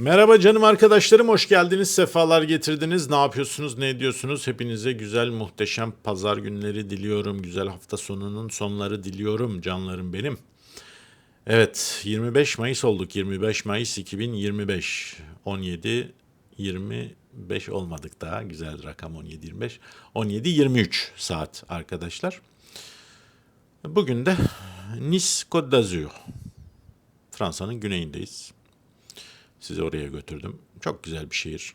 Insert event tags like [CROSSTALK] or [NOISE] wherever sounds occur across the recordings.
Merhaba canım arkadaşlarım, hoş geldiniz, sefalar getirdiniz. Ne yapıyorsunuz, ne ediyorsunuz? Hepinize güzel, muhteşem pazar günleri diliyorum. Güzel hafta sonunun sonları diliyorum canlarım benim. Evet, 25 Mayıs olduk. 25 Mayıs 2025. 17 25 olmadık daha. Güzel rakam 17 25. 17 23 saat arkadaşlar. Bugün de Nice Côte d'Azur. Fransa'nın güneyindeyiz. Sizi oraya götürdüm. Çok güzel bir şehir.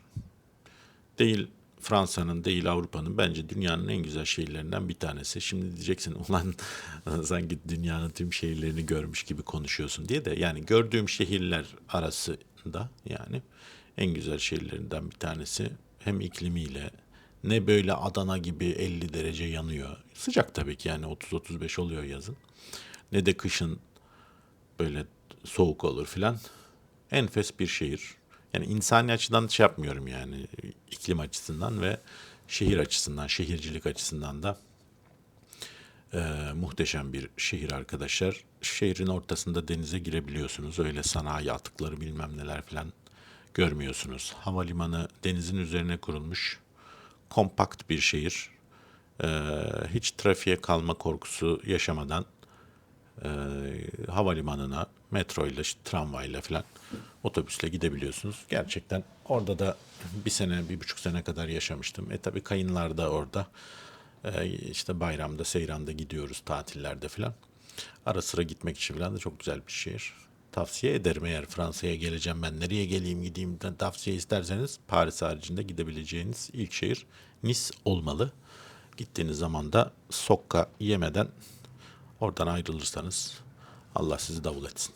Değil Fransa'nın, değil Avrupa'nın bence dünyanın en güzel şehirlerinden bir tanesi. Şimdi diyeceksin [LAUGHS] ulan sanki dünyanın tüm şehirlerini görmüş gibi konuşuyorsun diye de yani gördüğüm şehirler arasında yani en güzel şehirlerinden bir tanesi. Hem iklimiyle ne böyle Adana gibi 50 derece yanıyor. Sıcak tabii ki yani 30-35 oluyor yazın. Ne de kışın böyle soğuk olur filan. Enfes bir şehir. Yani insani açıdan şey yapmıyorum yani iklim açısından ve şehir açısından, şehircilik açısından da e, muhteşem bir şehir arkadaşlar. Şehrin ortasında denize girebiliyorsunuz. Öyle sanayi atıkları bilmem neler falan görmüyorsunuz. Havalimanı denizin üzerine kurulmuş kompakt bir şehir. E, hiç trafiğe kalma korkusu yaşamadan e, havalimanına metro ile işte, tramvayla falan otobüsle gidebiliyorsunuz. Gerçekten orada da bir sene, bir buçuk sene kadar yaşamıştım. E tabi kayınlar da orada. E, işte bayramda, seyranda gidiyoruz tatillerde falan. Ara sıra gitmek için falan da çok güzel bir şehir. Tavsiye ederim eğer Fransa'ya geleceğim ben nereye geleyim gideyim de tavsiye isterseniz Paris haricinde gidebileceğiniz ilk şehir Nice olmalı. Gittiğiniz zaman da sokka yemeden oradan ayrılırsanız Allah sizi davul etsin.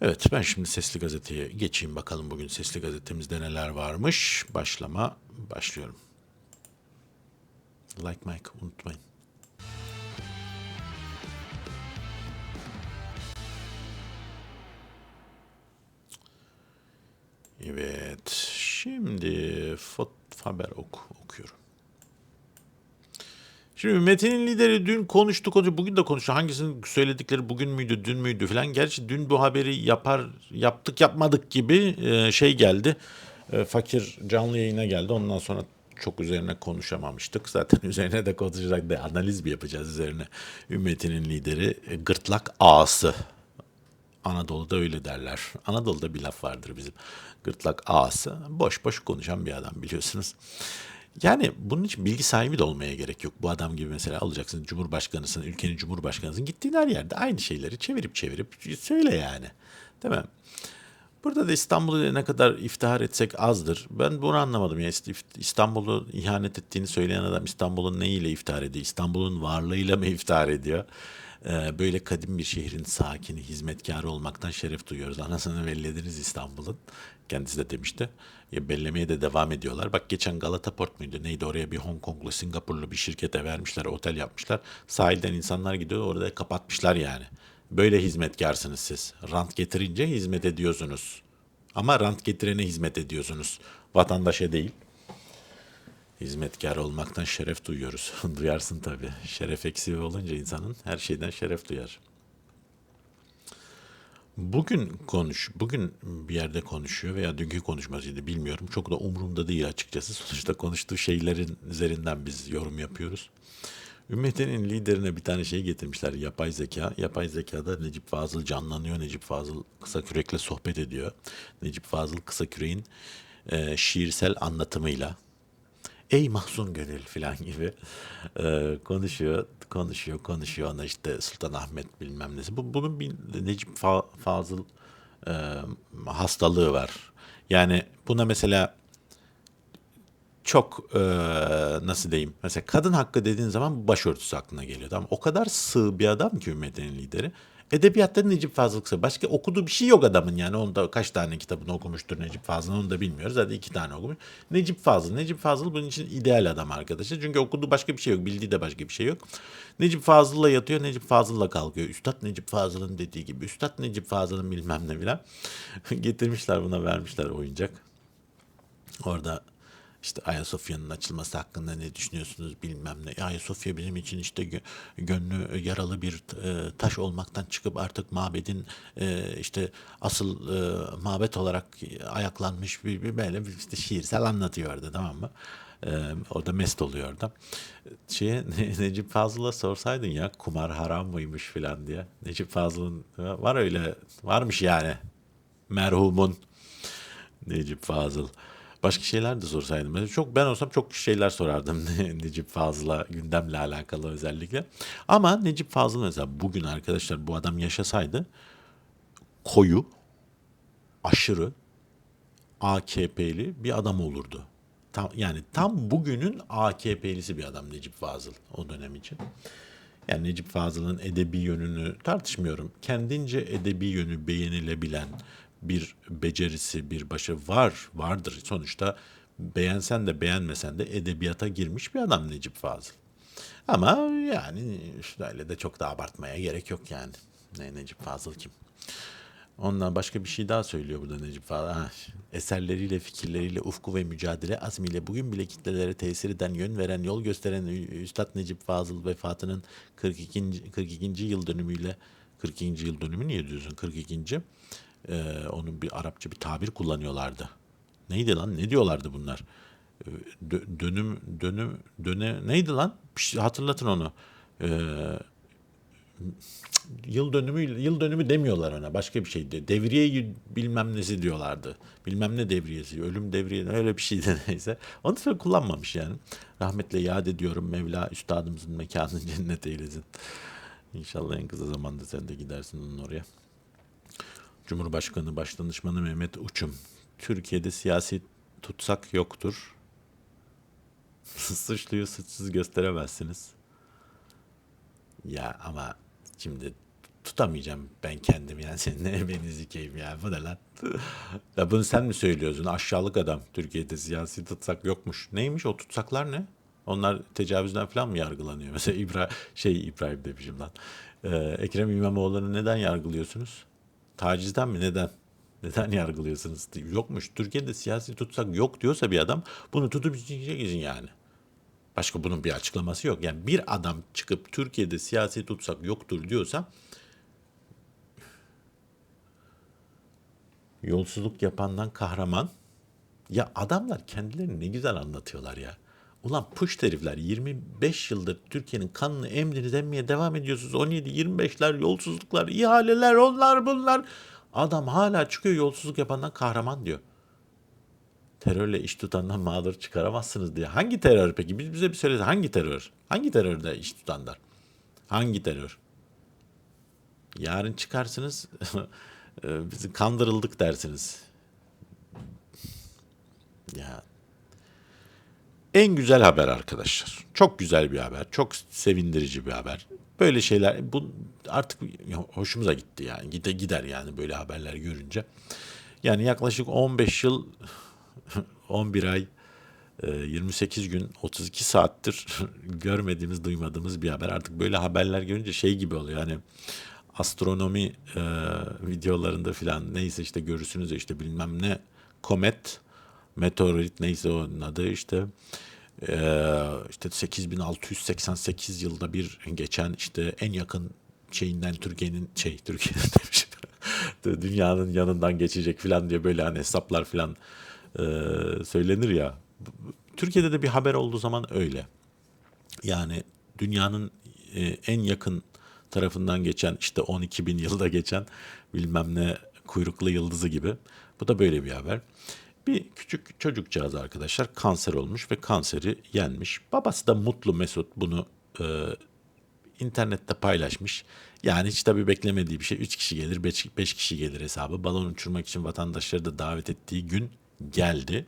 Evet ben şimdi Sesli Gazete'ye geçeyim bakalım bugün Sesli Gazetemizde neler varmış. Başlama başlıyorum. Like Mike unutmayın. Evet şimdi Fot Faber ok okuyorum. Şimdi Metin'in lideri dün konuştu konuştu bugün de konuştu. Hangisinin söyledikleri bugün müydü dün müydü falan. Gerçi dün bu haberi yapar yaptık yapmadık gibi e, şey geldi. E, fakir canlı yayına geldi. Ondan sonra çok üzerine konuşamamıştık. [LAUGHS] Zaten üzerine de konuşacak da analiz bir yapacağız üzerine. Ümmetinin lideri e, gırtlak ağası. Anadolu'da öyle derler. Anadolu'da bir laf vardır bizim. Gırtlak ağası. Boş boş konuşan bir adam biliyorsunuz. Yani bunun için bilgi sahibi de olmaya gerek yok. Bu adam gibi mesela alacaksın Cumhurbaşkanısın, ülkenin Cumhurbaşkanısın. Gittiğin her yerde aynı şeyleri çevirip çevirip söyle yani. Değil mi? Burada da İstanbul'u ne kadar iftihar etsek azdır. Ben bunu anlamadım. Yani İstanbul'u ihanet ettiğini söyleyen adam İstanbul'un neyiyle iftihar ediyor? İstanbul'un varlığıyla mı iftihar ediyor? Ee, böyle kadim bir şehrin sakini, hizmetkarı olmaktan şeref duyuyoruz. Anasını bellediniz İstanbul'un. Kendisi de demişti. Ya bellemeye de devam ediyorlar. Bak geçen Galata Port muydu? Neydi oraya bir Hong Konglu, Singapurlu bir şirkete vermişler, otel yapmışlar. Sahilden insanlar gidiyor, orada kapatmışlar yani. Böyle hizmetkarsınız siz. Rant getirince hizmet ediyorsunuz. Ama rant getirene hizmet ediyorsunuz. Vatandaşa değil. Hizmetkar olmaktan şeref duyuyoruz. [LAUGHS] Duyarsın tabii. Şeref eksiği olunca insanın her şeyden şeref duyar. Bugün konuş, bugün bir yerde konuşuyor veya dünkü konuşmasıydı bilmiyorum. Çok da umurumda değil açıkçası. [LAUGHS] Sonuçta konuştuğu şeylerin üzerinden biz yorum yapıyoruz. Ümmetinin liderine bir tane şey getirmişler yapay zeka. Yapay zekada Necip Fazıl canlanıyor. Necip Fazıl kısa kürekle sohbet ediyor. Necip Fazıl kısa küreğin e, şiirsel anlatımıyla ey mahzun gönül falan gibi e, konuşuyor, konuşuyor, konuşuyor. Ona işte Sultan Ahmet bilmem nesi. Bu, bunun bir Necip Fa- Fazıl e, hastalığı var. Yani buna mesela çok e, nasıl diyeyim mesela kadın hakkı dediğin zaman başörtüsü aklına geliyor. Tamam o kadar sığ bir adam ki ümmetin lideri. Edebiyatta Necip Fazıl. Başka okuduğu bir şey yok adamın yani. Onda kaç tane kitabını okumuştur Necip Fazıl onu da bilmiyoruz. Zaten iki tane okumuş. Necip Fazıl. Necip Fazıl bunun için ideal adam arkadaşlar. Çünkü okuduğu başka bir şey yok. Bildiği de başka bir şey yok. Necip Fazıl'la yatıyor. Necip Fazıl'la kalkıyor. Üstad Necip Fazıl'ın dediği gibi. Üstad Necip Fazıl'ın bilmem ne filan. [LAUGHS] Getirmişler buna vermişler oyuncak. Orada işte Ayasofya'nın açılması hakkında ne düşünüyorsunuz bilmem ne. Ayasofya bizim için işte gö- gönlü yaralı bir e, taş olmaktan çıkıp artık mabedin e, işte asıl e, mabet olarak ayaklanmış bir, bir böyle bir işte şiirsel anlatıyordu tamam mı? Ee, orada mest oluyor orada. Şeye, [LAUGHS] Ne- Necip Fazıl'a sorsaydın ya kumar haram mıymış filan diye. Necip Fazıl'ın var öyle varmış yani merhumun Necip Fazıl. Başka şeyler de sorsaydım. Mesela çok ben olsam çok şeyler sorardım [LAUGHS] Necip Fazıl'a gündemle alakalı özellikle. Ama Necip Fazıl mesela bugün arkadaşlar bu adam yaşasaydı koyu, aşırı AKP'li bir adam olurdu. Tam, yani tam bugünün AKP'lisi bir adam Necip Fazıl o dönem için. Yani Necip Fazıl'ın edebi yönünü tartışmıyorum. Kendince edebi yönü beğenilebilen bir becerisi, bir başı var, vardır. Sonuçta beğensen de beğenmesen de edebiyata girmiş bir adam Necip Fazıl. Ama yani işte öyle de çok da abartmaya gerek yok yani. Ne Necip Fazıl kim? Ondan başka bir şey daha söylüyor burada Necip Fazıl. Eserleriyle, fikirleriyle, ufku ve mücadele azmiyle bugün bile kitlelere tesir eden, yön veren, yol gösteren Üstad Necip Fazıl vefatının 42. 42. yıl dönümüyle 42. yıl dönümü niye diyorsun? 42. Ee, onun bir Arapça bir tabir kullanıyorlardı. Neydi lan? Ne diyorlardı bunlar? Ee, dö- dönüm dönüm döne neydi lan? Şey- hatırlatın onu. Ee, yıl dönümü yıl dönümü demiyorlar ona başka bir şeydi. Devriye bilmem nesi diyorlardı. Bilmem ne devriyesi, ölüm devriye öyle bir şeydi [LAUGHS] neyse. Onu sonra kullanmamış yani. Rahmetle yad ediyorum Mevla üstadımızın mekanını [LAUGHS] cennet eylesin. İnşallah en kısa zamanda sen de gidersin onun oraya. Cumhurbaşkanı Başdanışmanı Mehmet Uçum. Türkiye'de siyasi tutsak yoktur. [LAUGHS] Suçluyu suçsuz gösteremezsiniz. Ya ama şimdi tutamayacağım ben kendimi yani senin [LAUGHS] ne emeğini zikeyim ya bu ne lan? ya bunu sen mi söylüyorsun aşağılık adam Türkiye'de siyasi tutsak yokmuş. Neymiş o tutsaklar ne? Onlar tecavüzden falan mı yargılanıyor? [LAUGHS] Mesela İbra şey İbrahim demişim lan. Ee, Ekrem İmamoğlu'nu neden yargılıyorsunuz? Tacizden mi? Neden? [LAUGHS] Neden yargılıyorsunuz? Yokmuş. Türkiye'de siyasi tutsak yok diyorsa bir adam bunu tutup çekeceksin yani. Başka bunun bir açıklaması yok. Yani bir adam çıkıp Türkiye'de siyasi tutsak yoktur diyorsa yolsuzluk yapandan kahraman. Ya adamlar kendilerini ne güzel anlatıyorlar ya. Ulan puş herifler 25 yıldır Türkiye'nin kanını emdiniz emmeye devam ediyorsunuz. 17-25'ler yolsuzluklar, ihaleler onlar bunlar. Adam hala çıkıyor yolsuzluk yapandan kahraman diyor. Terörle iş tutandan mağdur çıkaramazsınız diye. Hangi terör peki? Biz bize bir söyle hangi terör? Hangi terörde iş tutanlar? Hangi terör? Yarın çıkarsınız [LAUGHS] e, bizi kandırıldık dersiniz. Ya en güzel haber arkadaşlar. Çok güzel bir haber. Çok sevindirici bir haber. Böyle şeyler bu artık hoşumuza gitti yani. Gide gider yani böyle haberler görünce. Yani yaklaşık 15 yıl [LAUGHS] 11 ay e, 28 gün 32 saattir [LAUGHS] görmediğimiz duymadığımız bir haber. Artık böyle haberler görünce şey gibi oluyor. Hani astronomi e, videolarında filan neyse işte görürsünüz işte bilmem ne komet meteorit neyse onun adı işte e, işte 8688 yılda bir geçen işte en yakın şeyinden Türkiye'nin şey Türkiye'nin [LAUGHS] [LAUGHS] dünyanın yanından geçecek filan diye böyle hani hesaplar filan e, söylenir ya. Türkiye'de de bir haber olduğu zaman öyle. Yani dünyanın e, en yakın tarafından geçen işte 12 bin yılda geçen bilmem ne kuyruklu yıldızı gibi. Bu da böyle bir haber. Bir küçük çocukcağız arkadaşlar kanser olmuş ve kanseri yenmiş. Babası da mutlu Mesut bunu e, internette paylaşmış. Yani hiç tabii beklemediği bir şey. 3 kişi gelir, 5 kişi gelir hesabı. Balon uçurmak için vatandaşları da davet ettiği gün geldi.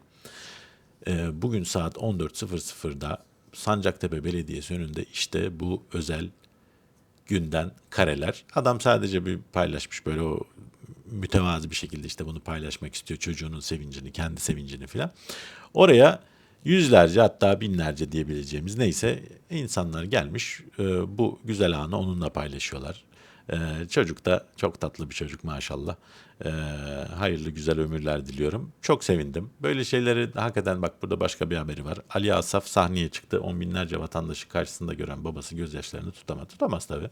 Ee, bugün saat 14.00'da Sancaktepe Belediyesi önünde işte bu özel günden kareler. Adam sadece bir paylaşmış böyle o mütevazı bir şekilde işte bunu paylaşmak istiyor. Çocuğunun sevincini, kendi sevincini filan. Oraya yüzlerce hatta binlerce diyebileceğimiz neyse insanlar gelmiş e, bu güzel anı onunla paylaşıyorlar. Ee, çocuk da çok tatlı bir çocuk maşallah. Ee, hayırlı güzel ömürler diliyorum. Çok sevindim. Böyle şeyleri hakikaten bak burada başka bir haberi var. Ali Asaf sahneye çıktı. On binlerce vatandaşı karşısında gören babası gözyaşlarını tutamadı. Tutamaz tabii.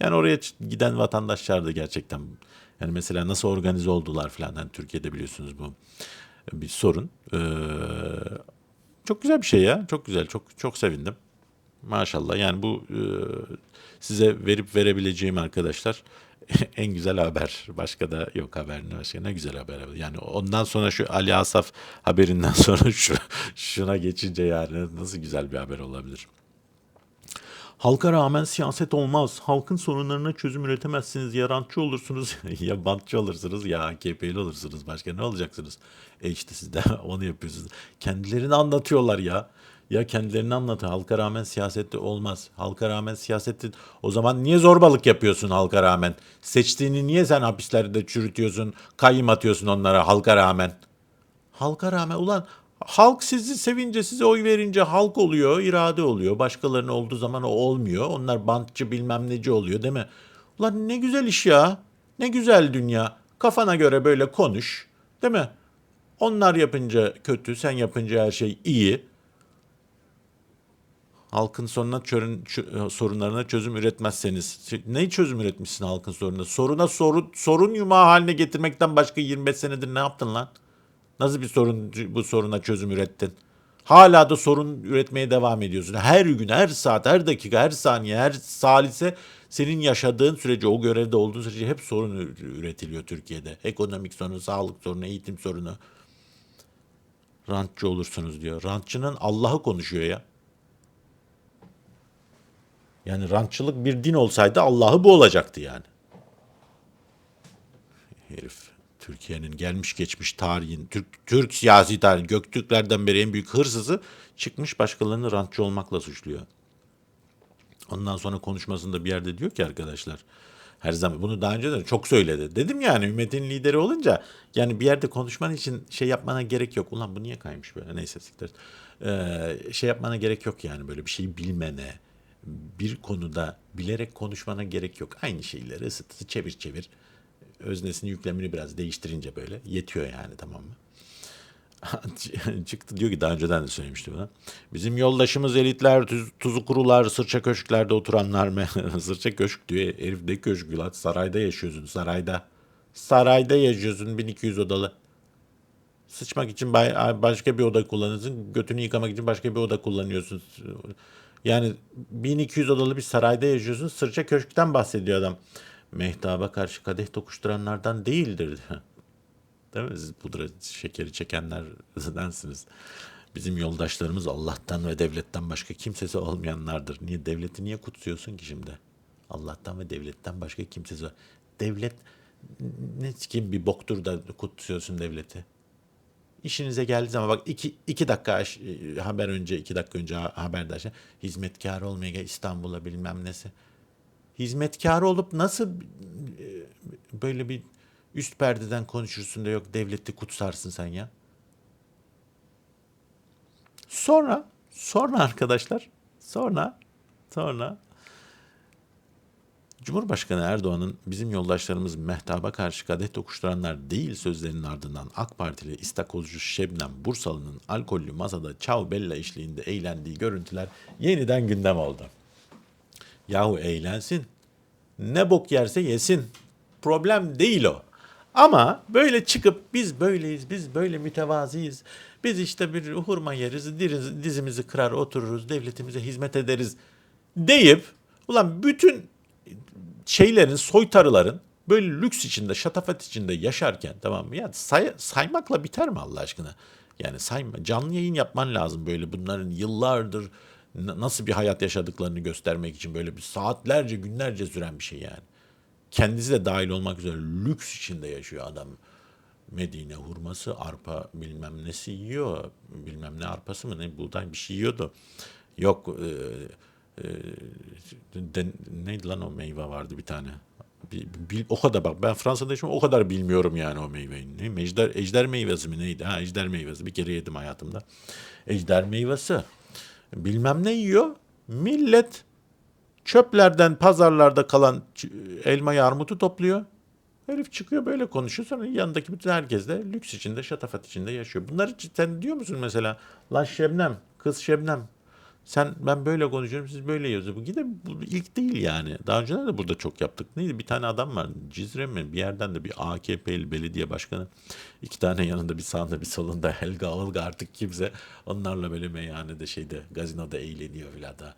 Yani oraya giden vatandaşlar da gerçekten yani mesela nasıl organize oldular falan. Yani Türkiye'de biliyorsunuz bu bir sorun. Ee, çok güzel bir şey ya. Çok güzel. Çok çok sevindim. Maşallah. Yani bu e, size verip verebileceğim arkadaşlar [LAUGHS] en güzel haber. Başka da yok haber ne başka ne güzel haber. Yani ondan sonra şu Ali Asaf haberinden [LAUGHS] sonra şu şuna geçince yani nasıl güzel bir haber olabilir. Halka rağmen siyaset olmaz. Halkın sorunlarına çözüm üretemezsiniz. Ya rantçı olursunuz, [LAUGHS] ya bantçı olursunuz, ya AKP'li olursunuz. Başka ne olacaksınız? E işte siz de [LAUGHS] onu yapıyorsunuz. Kendilerini anlatıyorlar ya. Ya kendilerini anlatın. Halka rağmen siyasette olmaz. Halka rağmen siyasetin... O zaman niye zorbalık yapıyorsun halka rağmen? Seçtiğini niye sen hapislerde çürütüyorsun, kayyım atıyorsun onlara halka rağmen? Halka rağmen ulan halk sizi sevince size oy verince halk oluyor, irade oluyor. Başkalarının olduğu zaman o olmuyor. Onlar bantçı bilmem neci oluyor değil mi? Ulan ne güzel iş ya. Ne güzel dünya. Kafana göre böyle konuş. Değil mi? Onlar yapınca kötü, sen yapınca her şey iyi. Halkın sorununa çörün, çö- sorunlarına çözüm üretmezseniz ne çözüm üretmişsin halkın sorununa? Soruna sorun sorun yumağı haline getirmekten başka 25 senedir ne yaptın lan? Nasıl bir sorun bu soruna çözüm ürettin? Hala da sorun üretmeye devam ediyorsun. Her gün, her saat, her dakika, her saniye, her salise senin yaşadığın sürece, o görevde olduğun sürece hep sorun üretiliyor Türkiye'de. Ekonomik sorunu, sağlık sorunu, eğitim sorunu. Rantçı olursunuz diyor. Rantçının Allah'ı konuşuyor ya. Yani rantçılık bir din olsaydı Allah'ı bu olacaktı yani. Herif Türkiye'nin gelmiş geçmiş tarihin, Türk, Türk siyasi tarihin, Göktürklerden beri en büyük hırsızı çıkmış başkalarını rantçı olmakla suçluyor. Ondan sonra konuşmasında bir yerde diyor ki arkadaşlar her zaman bunu daha önce de çok söyledi. Dedim yani ümmetin lideri olunca yani bir yerde konuşman için şey yapmana gerek yok. Ulan bu niye kaymış böyle neyse siktir. Ee, şey yapmana gerek yok yani böyle bir şeyi bilmene bir konuda bilerek konuşmana gerek yok. Aynı şeyleri ısıt çevir çevir. Öznesini yüklemini biraz değiştirince böyle yetiyor yani tamam mı? [LAUGHS] Çıktı diyor ki daha önceden de söylemiştim buna. Bizim yoldaşımız elitler, tuz, tuzu kurular, sırça köşklerde oturanlar mı? [LAUGHS] sırça köşk diyor. Herif ne köşkü lan? Sarayda yaşıyorsun sarayda. Sarayda yaşıyorsun 1200 odalı. Sıçmak için başka bir oda kullanıyorsun. Götünü yıkamak için başka bir oda kullanıyorsun. Yani 1200 odalı bir sarayda yaşıyorsun. Sırça köşkten bahsediyor adam. Mehtaba karşı kadeh tokuşturanlardan değildir. [LAUGHS] Değil mi? Siz pudra şekeri çekenlerdensiniz. Bizim yoldaşlarımız Allah'tan ve devletten başka kimsesi olmayanlardır. Niye devleti niye kutsuyorsun ki şimdi? Allah'tan ve devletten başka kimsesi. Devlet ne kim bir boktur da kutsuyorsun devleti? İşinize geldiği zaman bak iki, iki dakika haber önce iki dakika önce ha- haberde aşağı hizmetkar olmaya İstanbul'a bilmem nesi. Hizmetkar olup nasıl böyle bir üst perdeden konuşursun da yok devleti kutsarsın sen ya. Sonra sonra arkadaşlar sonra sonra Cumhurbaşkanı Erdoğan'ın bizim yoldaşlarımız mehtaba karşı kadeh tokuşturanlar değil sözlerinin ardından AK Partili istakozcu Şebnem Bursalı'nın alkollü masada Çav Bella eşliğinde eğlendiği görüntüler yeniden gündem oldu. Yahu eğlensin. Ne bok yerse yesin. Problem değil o. Ama böyle çıkıp biz böyleyiz, biz böyle mütevaziyiz. Biz işte bir hurma yeriz, diriz- dizimizi kırar otururuz, devletimize hizmet ederiz deyip ulan bütün şeylerin, soytarıların böyle lüks içinde, şatafat içinde yaşarken tamam mı? Ya say- saymakla biter mi Allah aşkına? Yani sayma, canlı yayın yapman lazım böyle bunların yıllardır nasıl bir hayat yaşadıklarını göstermek için böyle bir saatlerce, günlerce süren bir şey yani. Kendisi de dahil olmak üzere lüks içinde yaşıyor adam. Medine hurması, arpa bilmem nesi yiyor. Bilmem ne arpası mı ne buğday bir şey yiyordu. Yok e, e, de- neydi lan o meyve vardı bir tane. Bir, bil- o kadar bak ben Fransa'da yaşıyorum o kadar bilmiyorum yani o meyveyi. Ne, ejder, ejder meyvesi mi neydi? Ha ejder meyvesi bir kere yedim hayatımda. Ejder meyvesi. Bilmem ne yiyor. Millet Çöplerden pazarlarda kalan ç- elmayı armutu topluyor. Herif çıkıyor böyle konuşuyor sonra yanındaki bütün herkes de lüks içinde şatafat içinde yaşıyor. Bunları sen diyor musun mesela lan Şebnem kız Şebnem sen ben böyle konuşuyorum siz böyle yazıyor. Bu gide bu ilk değil yani. Daha önce de burada çok yaptık. Neydi bir tane adam var Cizre mi bir yerden de bir AKP'li belediye başkanı. iki tane yanında bir sağında bir solunda Helga Alga artık kimse onlarla böyle meyhanede şeyde gazinoda eğleniyor filan da.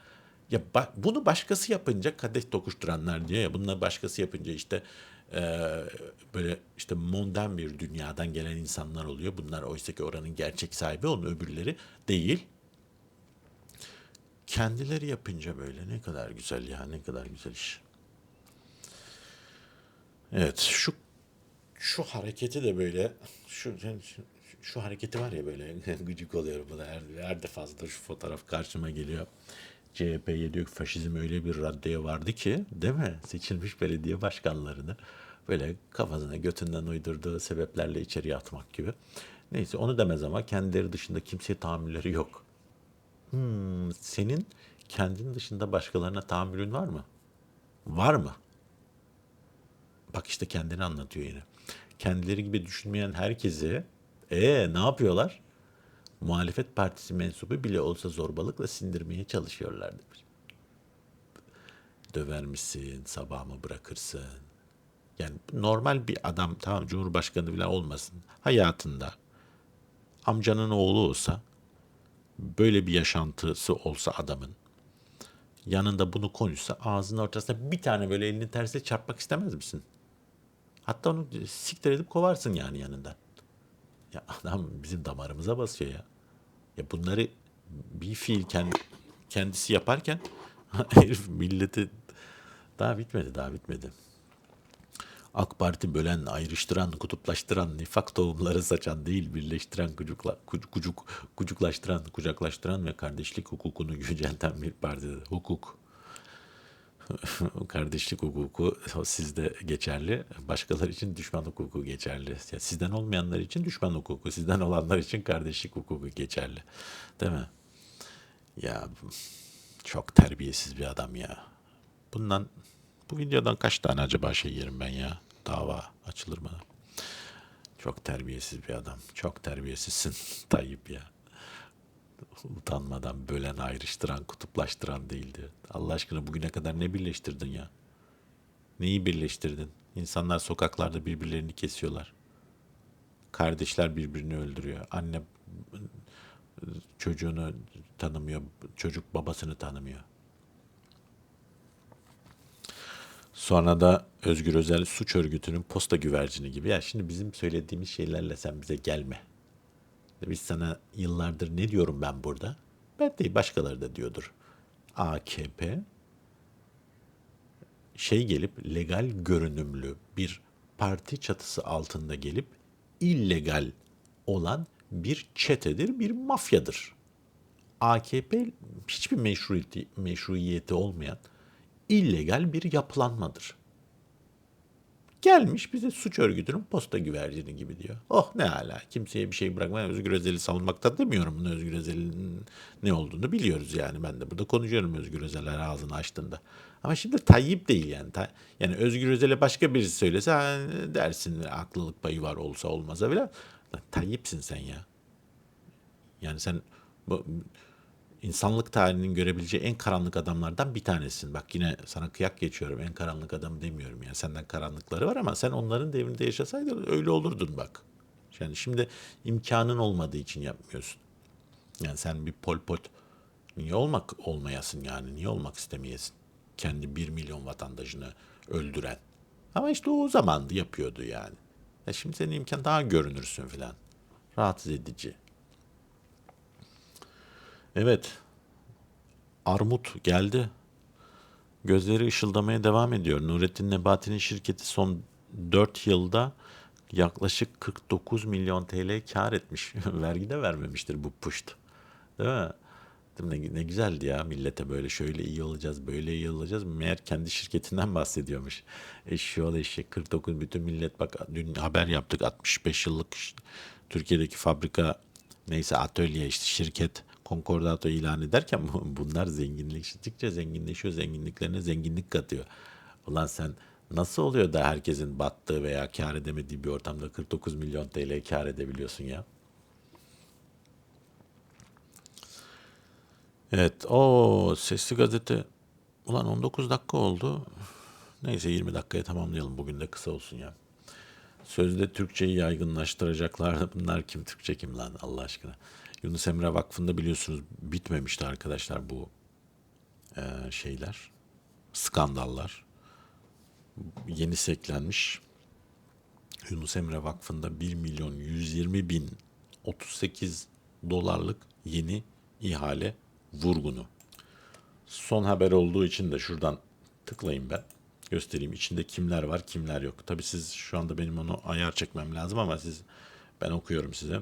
Ya ba- bunu başkası yapınca kadeh tokuşturanlar diyor ya bunlar başkası yapınca işte eee, böyle işte modern bir dünyadan gelen insanlar oluyor. Bunlar oysa ki oranın gerçek sahibi onun öbürleri değil. Kendileri yapınca böyle ne kadar güzel ya ne kadar güzel iş. Evet şu şu hareketi de böyle şu şu, şu hareketi var ya böyle [LAUGHS] gıcık oluyorum buna her, her defasında şu fotoğraf karşıma geliyor. CHP'ye diyor ki faşizm öyle bir raddeye vardı ki değil mi? Seçilmiş belediye başkanlarını böyle kafasına götünden uydurduğu sebeplerle içeriye atmak gibi. Neyse onu demez ama kendileri dışında kimseye tahammülleri yok. Hmm, senin kendin dışında başkalarına tahammülün var mı? Var mı? Bak işte kendini anlatıyor yine. Kendileri gibi düşünmeyen herkesi ee ne yapıyorlar? Muhalefet partisi mensubu bile olsa zorbalıkla sindirmeye çalışıyorlar demiş. Döver misin, sabah mı bırakırsın? Yani normal bir adam tamam cumhurbaşkanı bile olmasın. Hayatında amcanın oğlu olsa böyle bir yaşantısı olsa adamın yanında bunu konuşsa ağzının ortasına bir tane böyle elini terse çarpmak istemez misin? Hatta onu siktir edip kovarsın yani yanından. Ya adam bizim damarımıza basıyor ya. Ya bunları bir fiil kend- kendisi yaparken [LAUGHS] herif milleti daha bitmedi daha bitmedi. AK Parti bölen, ayrıştıran, kutuplaştıran, nifak tohumları saçan değil, birleştiren, kucukla, kucuk, kucuk, kucuklaştıran, kucaklaştıran ve kardeşlik hukukunu yücelten bir partidir. Hukuk. [LAUGHS] kardeşlik hukuku sizde geçerli. Başkaları için düşman hukuku geçerli. Yani sizden olmayanlar için düşman hukuku, sizden olanlar için kardeşlik hukuku geçerli. Değil mi? Ya çok terbiyesiz bir adam ya. Bundan bu videodan kaç tane acaba şey yerim ben ya? Dava açılır mı? Çok terbiyesiz bir adam. Çok terbiyesizsin [LAUGHS] Tayyip ya. Utanmadan bölen, ayrıştıran, kutuplaştıran değildi. Allah aşkına bugüne kadar ne birleştirdin ya? Neyi birleştirdin? İnsanlar sokaklarda birbirlerini kesiyorlar. Kardeşler birbirini öldürüyor. Anne çocuğunu tanımıyor. Çocuk babasını tanımıyor. Sonra da Özgür Özel suç örgütünün posta güvercini gibi. Ya şimdi bizim söylediğimiz şeylerle sen bize gelme. Biz sana yıllardır ne diyorum ben burada? Ben değil başkaları da diyordur. AKP şey gelip legal görünümlü bir parti çatısı altında gelip illegal olan bir çetedir, bir mafyadır. AKP hiçbir meşruiyeti, meşruiyeti olmayan illegal bir yapılanmadır. Gelmiş bize suç örgütünün posta güvercini gibi diyor. Oh ne hala kimseye bir şey bırakma. Özgür Özel'i savunmakta demiyorum. Bunu Özgür Özel'in ne olduğunu biliyoruz yani. Ben de burada konuşuyorum Özgür Özel her ağzını açtığında. Ama şimdi Tayyip değil yani. Ta- yani Özgür Özel'e başka birisi söylese ha, dersin haklılık payı var olsa olmasa bile. Tayyip'sin sen ya. Yani sen bu, insanlık tarihinin görebileceği en karanlık adamlardan bir tanesin. Bak yine sana kıyak geçiyorum. En karanlık adam demiyorum yani. Senden karanlıkları var ama sen onların devrinde yaşasaydın öyle olurdun bak. Yani şimdi imkanın olmadığı için yapmıyorsun. Yani sen bir polpot niye olmak olmayasın yani? Niye olmak istemeyesin? Kendi bir milyon vatandaşını öldüren. Ama işte o zamandı yapıyordu yani. Ya şimdi senin imkan daha görünürsün filan. Rahatsız edici. Evet. Armut geldi. Gözleri ışıldamaya devam ediyor. Nurettin Nebati'nin şirketi son 4 yılda yaklaşık 49 milyon TL kar etmiş. [LAUGHS] Vergi de vermemiştir bu puşt. Değil mi? Ne, ne güzeldi ya millete böyle şöyle iyi olacağız, böyle iyi olacağız. Meğer kendi şirketinden bahsediyormuş. Eşşoğlu eşek 49 bütün millet bak dün haber yaptık 65 yıllık Türkiye'deki fabrika neyse atölye işte şirket konkordato ilan ederken bu- bunlar zenginleştikçe zenginleşiyor. Zenginliklerine zenginlik katıyor. Ulan sen nasıl oluyor da herkesin battığı veya kar edemediği bir ortamda 49 milyon TL kar edebiliyorsun ya? Evet, o sesli gazete. Ulan 19 dakika oldu. Neyse 20 dakikaya tamamlayalım. Bugün de kısa olsun ya. Sözde Türkçeyi yaygınlaştıracaklar. [LAUGHS] Bunlar kim Türkçe kim lan Allah aşkına. Yunus Emre Vakfı'nda biliyorsunuz bitmemişti arkadaşlar bu eee, şeyler. Skandallar. Yenisi eklenmiş. Yunus Emre Vakfı'nda 1 milyon 120 bin 38 dolarlık yeni ihale vurgunu. Son haber olduğu için de şuradan tıklayayım ben. Göstereyim içinde kimler var kimler yok. Tabii siz şu anda benim onu ayar çekmem lazım ama siz ben okuyorum size.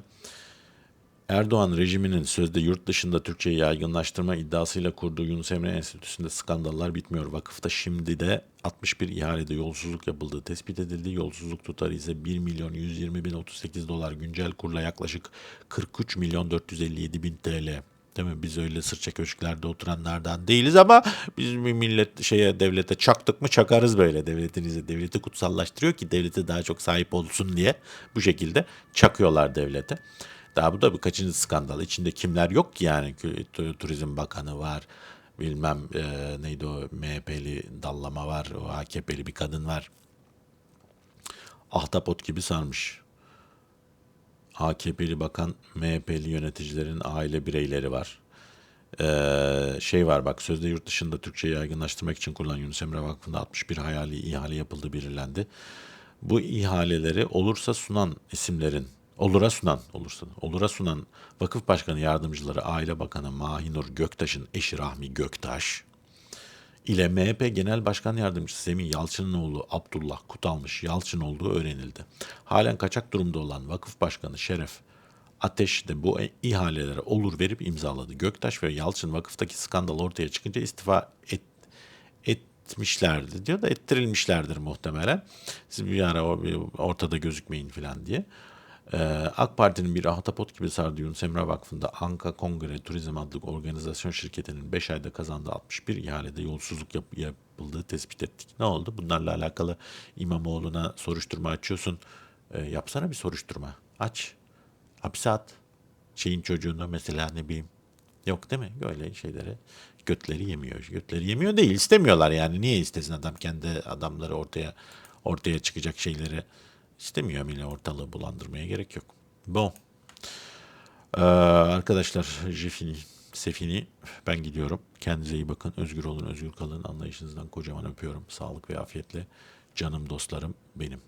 Erdoğan rejiminin sözde yurt dışında Türkçeyi yaygınlaştırma iddiasıyla kurduğu Yunus Emre Enstitüsü'nde skandallar bitmiyor. Vakıfta şimdi de 61 ihalede yolsuzluk yapıldığı tespit edildi. Yolsuzluk tutarı ise 1 milyon 120 bin 38 dolar güncel kurla yaklaşık 43 milyon 457 bin TL. Değil mi? Biz öyle sırça köşklerde oturanlardan değiliz ama biz bir millet şeye devlete çaktık mı çakarız böyle devletinize. Devleti kutsallaştırıyor ki devlete daha çok sahip olsun diye bu şekilde çakıyorlar devlete. Daha bu da bir kaçıncı skandal. İçinde kimler yok ki yani. Turizm Bakanı var. Bilmem e, neydi o MHP'li dallama var. O AKP'li bir kadın var. Ahtapot gibi sarmış. AKP'li bakan, MHP'li yöneticilerin aile bireyleri var. Ee, şey var bak sözde yurt dışında Türkçeyi yaygınlaştırmak için kurulan Yunus Emre Vakfı'nda 61 hayali ihale yapıldı belirlendi. Bu ihaleleri olursa sunan isimlerin olura sunan olursa olura sunan vakıf başkanı yardımcıları Aile Bakanı Mahinur Göktaş'ın eşi Rahmi Göktaş ile MHP Genel Başkan Yardımcısı Semih Yalçın'ın oğlu Abdullah Kutalmış Yalçın olduğu öğrenildi. Halen kaçak durumda olan vakıf başkanı Şeref Ateş de bu ihalelere olur verip imzaladı. Göktaş ve Yalçın vakıftaki skandal ortaya çıkınca istifa et, etmişlerdi diyor da ettirilmişlerdir muhtemelen. Siz bir ara ortada gözükmeyin falan diye. Ee, AK Parti'nin bir ahtapot gibi sardığı Yunus Vakfı'nda Anka Kongre Turizm adlı organizasyon şirketinin 5 ayda kazandığı 61 ihalede yolsuzluk yap- yapıldığı tespit ettik. Ne oldu? Bunlarla alakalı İmamoğlu'na soruşturma açıyorsun. Ee, yapsana bir soruşturma. Aç. Hapse at. Şeyin çocuğunu mesela ne bileyim. Yok değil mi? Böyle şeylere götleri yemiyor. Götleri yemiyor değil. istemiyorlar yani. Niye istesin adam kendi adamları ortaya ortaya çıkacak şeyleri istemiyor bile ortalığı bulandırmaya gerek yok. Bon. Ee, arkadaşlar Jefini, Sefini ben gidiyorum. Kendinize iyi bakın. Özgür olun, özgür kalın. Anlayışınızdan kocaman öpüyorum. Sağlık ve afiyetle. Canım dostlarım benim.